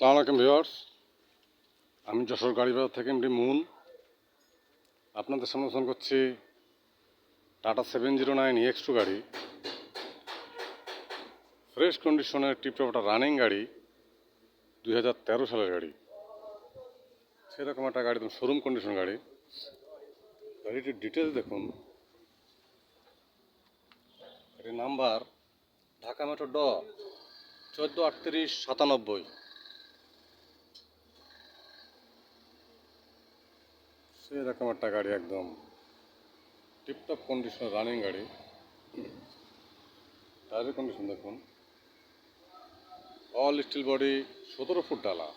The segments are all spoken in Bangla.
সালাম ভিওয়ার্স আমি যশোর গাড়ি বাজার থেকে এমডি মুন। আপনাদের সামনে ফোন করছি Tata seven zero nine X two গাড়ি। ফ্রেশ কন্ডিশনের টিপটপ একটা রানিং গাড়ি, দুই হাজার তেরো সালের গাড়ি। সেরকম একটা গাড়ি, একদম শোরুম কন্ডিশন গাড়ি। গাড়িটির ডিটেলস দেখুন। নাম্বার ঢাকা মেট্রো ড চোদ্দ আটত্রিশ সাতানব্বই। সেরকম একটা গাড়ি একদম টিপটপ কন্ডিশন রানিং গাড়ি। টায়ারের কন্ডিশন দেখুন। অল স্টিল বডি সতেরো ফুট ডালা।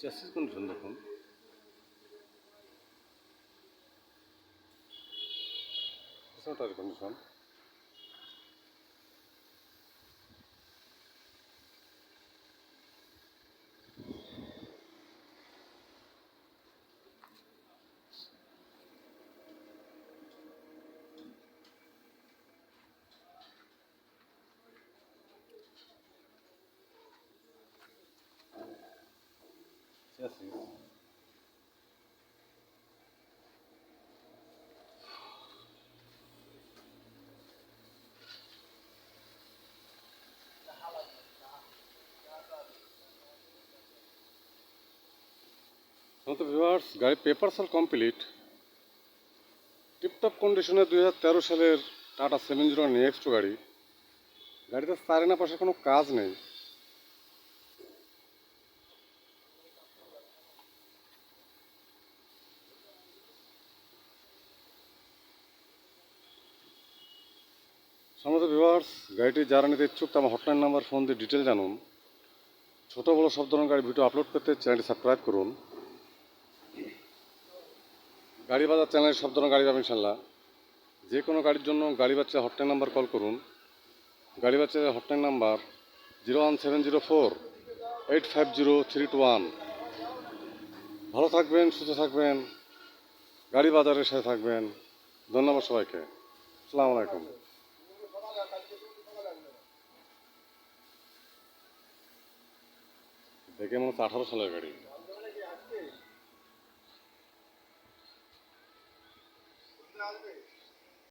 চ্যাসিস কন্ডিশন দেখুন। টায়ারের কন্ডিশন চ্যাসিস তো ভিউয়ার্স গাড়ি পেপার সাল কমপ্লিট টিপটপ কন্ডিশনে দুই হাজার তেরো সালের টাটা সেভেন জিরো নেক্সট গাড়ি। গাড়িতে সারেনা পাশে কোনো কাজ নেই। সমস্ত ভিউয়ার্স গাড়িটি যারা নিতে ইচ্ছুক তা আমার হটলাইন নাম্বার ফোন দিয়ে ডিটেল জানুন। ছোটো বড়ো সব ধরনের গাড়ি ভিডিও আপলোড করতে চ্যানেলটি সাবস্ক্রাইব করুন। গাড়ি বাজার চ্যানেলে সব ধরনের গাড়ি পাবেন ইনশাল্লাহ যে কোনো গাড়ির জন্য গাড়ি বাচ্চা হটলাইন নাম্বার কল করুন। গাড়ি বাচ্চা hotline number zero one seven zero four eight five zero three two one ভালো থাকবেন, সুস্থ থাকবেন। গাড়ি বাজারের সাথে থাকবেন। ধন্যবাদ সবাইকে। আসসালামু আলাইকুম। ଦେଖେ ମୁଁ ଅଠର ସାଲ ଗାଡ଼ି